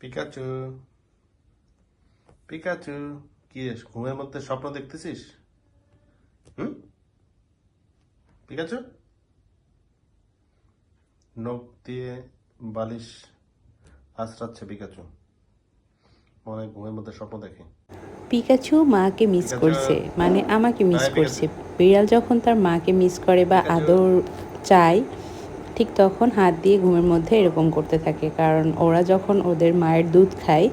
Pikachu Pikachu কি রে ঘুমের মধ্যে স্বপ্ন দেখতেছিস? হুম? পিকাচু নখ দিয়ে বালিশ আশ্রাচ্ছে পিকাচু মনে ঘুমের মধ্যে স্বপ্ন দেখে। পিকাচু মাকে মিস। করছে মানে আমাকে মিস করছে। বিড়াল যখন তার মাকে মিস করে বা আদর চায় ঠিক তখন হাত দিয়ে ঘুমের মধ্যে এরকম করতে থাকে। কারণ ওরা যখন ওদের মায়ের দুধ খায়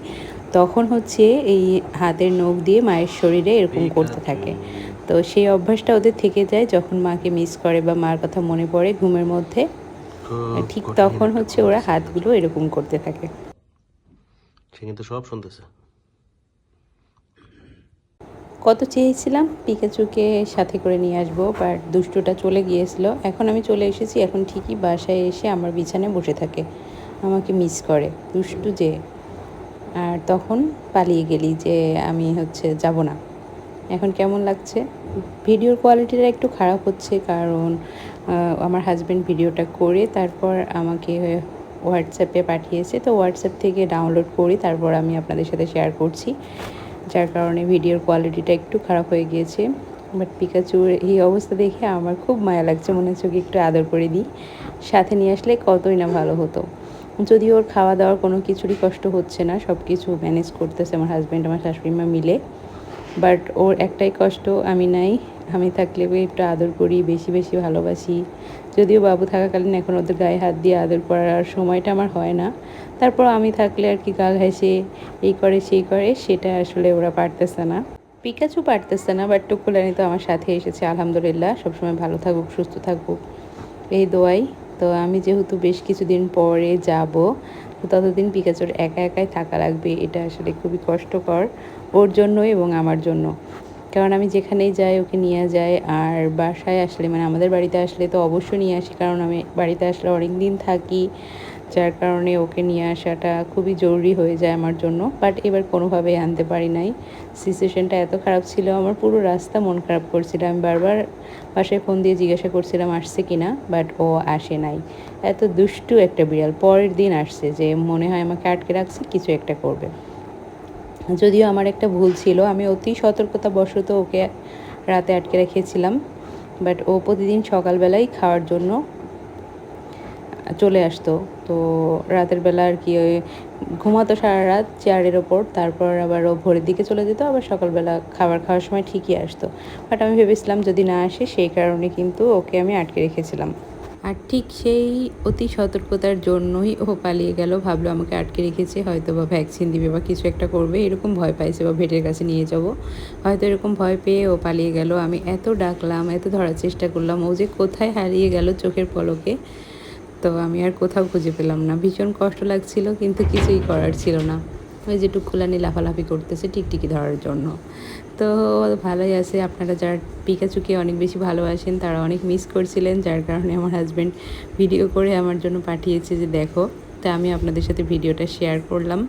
তখন হচ্ছে এই হাতের নখ দিয়ে মায়ের শরীরে এরকম করতে থাকে। তো সেই অভ্যাসটা ওদের থেকে যায় যখন মাকে মিস করে বা মার কথা মনে পড়ে ঘুমের মধ্যে। ঠিক তখন হচ্ছে ওরা হাতগুলো এরকম করতে থাকে। সে কিন্তু সব শুনতেছে। কত চেয়েছিলাম? পিকাচুকে সাথে করে নিয়ে আসব বাট দুষ্টুটা চলে গিয়েছিল। এখন আমি চলে এসেছি, এখন ঠিকই বাসায় এসে আমার বিছানায় বসে থাকে। আমাকে মিস করে। দুষ্টু যে। আর তখন পালিয়ে গেলি যে আমি হচ্ছে যাব না। এখন কেমন লাগছে? ভিডিওর কোয়ালিটিটা একটু খারাপ হচ্ছে কারণ আমার হাজব্যান্ড ভিডিওটা করে, তারপর আমাকে হোয়াটসঅ্যাপে পাঠিয়েছে। তো হোয়াটসঅ্যাপ থেকে ডাউনলোড করি, তারপর আমি আপনাদের সাথে শেয়ার করছি। যার কারণে ভিডিওর কোয়ালিটিটা একটু খারাপ হয়ে গিয়েছে। বাট পিকাচুর এই অবস্থা দেখে আমার খুব মায়া লাগছে, মনে হচ্ছে ওকে একটু আদর করে দিই। সাথে নিয়ে আসলে কতই না ভালো হতো। যদি ওর খাওয়া দাওয়ার কোনো কিছুরই কষ্ট হচ্ছে না সব কিছু ম্যানেজ করতেছে আমার হাজব্যান্ড আমার শাশুড়িমা মিলে। বাট ওর একটাই কষ্ট, আমি নাই। আমি থাকলে একটু আদর করি, বেশি বেশি ভালোবাসি। যদিও বাবু থাকাকালীন এখন ওদের গায়ে হাত দিয়ে আদর করার সময়টা আমার হয় না। তারপর আমি থাকলে আর কি গা ঘাসে, এই করে, সেই করে, সেটা আসলে ওরা পারতেছে না। পিকাচু পারতেছে না বাট টুকুলানি তো আমার সাথে এসেছে, আলহামদুলিল্লাহ। সবসময় ভালো থাকুক, সুস্থ থাকুক। এই দোয়াই। তো আমি যেহেতু বেশ কিছুদিন পরে যাব, তো ততদিন পিকাচুর একা একাই থাকা লাগবে, এটা আসলে খুবই কষ্টকর। ওর জন্য এবং আমার জন্য। কারণ আমি যেখানেই যাই ওকে নিয়ে যাই। আর বাসায় আসলে মানে আমাদের বাড়িতে আসলে তো অবশ্যই নিয়ে আসি, কারণ আমি বাড়িতে আসলে অনেক দিন থাকি, যার কারণে ওকে নিয়ে আসাটা খুবই জরুরি হয়ে যায় আমার জন্য। বাট এবার কোনোভাবেই আনতে পারি নাই। সিচুয়েশনটা এত খারাপ ছিল, আমার পুরো রাস্তা মন খারাপ করছিল। আমি বারবার বাসায় ফোন দিয়ে জিজ্ঞাসা করছিলাম, আসছে কি না? বাট ও আসে নাই। এত দুষ্টু একটা বিড়াল, পরের দিন আসছে যে মনে হয় আমাকে আটকে রাখছে, কিছু একটা করবে। যদিও আমার একটা ভুল ছিল, আমি অতি সতর্কতা বশত ওকে রাতে আটকে রেখেছিলাম বাট ও প্রতিদিন সকালবেলাই খাওয়ার জন্য চলে আসতো। তো রাতের বেলা আর কি ওই ঘুমাতো সারা রাত চেয়ারের ওপর, তারপর আবার ও ভোরের দিকে চলে যেত, আবার সকালবেলা খাবার খাওয়ার সময় ঠিকই আসতো। বাট আমি ভেবেছিলাম যদি না আসে, সেই কারণে কিন্তু ওকে আমি আটকে রেখেছিলাম। আর ঠিক সেই অতি সতর্কতার জন্যই ও পালিয়ে গেল। ভাবলো আমাকে আটকে রেখেছে হয়তো বা ভ্যাকসিন দিবে বা কিছু একটা করবে, এরকম ভয় পাইছে বা ভেটের কাছে নিয়ে যাব। হয়তো এরকম ভয় পেয়ে ও পালিয়ে গেল। আমি এত ডাকলাম, এত ধরার চেষ্টা করলাম, ও যে কোথায় হারিয়ে গেল চোখের পলকে, তো আমি আর কোথাও খুঁজে পেলাম না। ভীষণ কষ্ট লাগছিল, কিন্তু কিছুই করার ছিল না। ওই যে টুকুলানি লাফালাফি করতেছে টিকটিকি ধরার জন্য। তো ভালোই আছে, আপনারা যারা পিকাচুকে অনেক বেশি ভালোবাসেন, তারা অনেক মিস করছিলেন, যার কারণে আমার হাজব্যান্ড ভিডিও করে আমার জন্য পাঠিয়েছে যে, দেখো। তা আমি আপনাদের সাথে ভিডিওটা শেয়ার করলাম।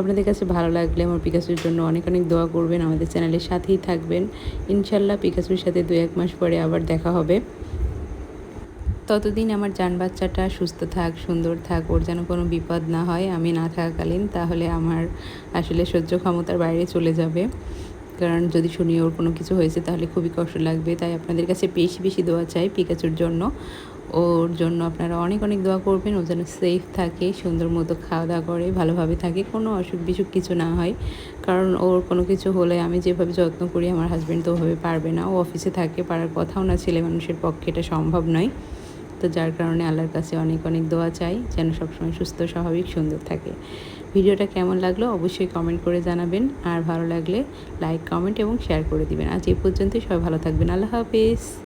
আপনাদের কাছে ভালো লাগলে আমার পিকাচুর জন্য অনেক অনেক দোয়া করবেন, আমাদের চ্যানেলের সাথেই থাকবেন। ইনশাল্লাহ পিকাচুর সাথে দু এক মাস পরে আবার দেখা হবে। ততদিন আমার যান বাচ্চাটা সুস্থ থাক, সুন্দর থাক, ওর যেন কোনো বিপদ না হয়, আমি না থাকাকালীন তাহলে আমার আসলে সহ্য ক্ষমতার বাইরে চলে যাবে। কারণ যদি শুনি ওর কোনো কিছু হয়েছে তাহলে খুবই কষ্ট লাগবে। তাই আপনাদের কাছে বেশি বেশি দোয়া চাই পিকাচুর জন্য। ওর জন্য আপনারা অনেক অনেক দোয়া করবেন, ও যেন সেফ থাকে, সুন্দর মতো খাওয়া দাওয়া করে, ভালোভাবে থাকে, কোনো অসুখ বিসুখ কিছু না হয়। কারণ ওর কোনো কিছু হলে আমি যেভাবে যত্ন করি, আমার হাজব্যান্ড তো ওভাবে পারবে না। ও অফিসে থাকে, পারার কথাও না ছেলে মানুষের পক্ষে এটা সম্ভব নয়। তো যার কারণে আল্লাহর কাছে অনেক অনেক দোয়া চাই, যেন সবসময় সুস্থ, স্বাভাবিক, সুন্দর থাকে। ভিডিওটা কেমন লাগল অবশ্যই কমেন্ট করে জানাবেন, আর ভালো লাগলে লাইক কমেন্ট এবং শেয়ার করে দিবেন। আজ এই পর্যন্তই, সবাই ভালো থাকবেন। আল্লাহ হাফিজ।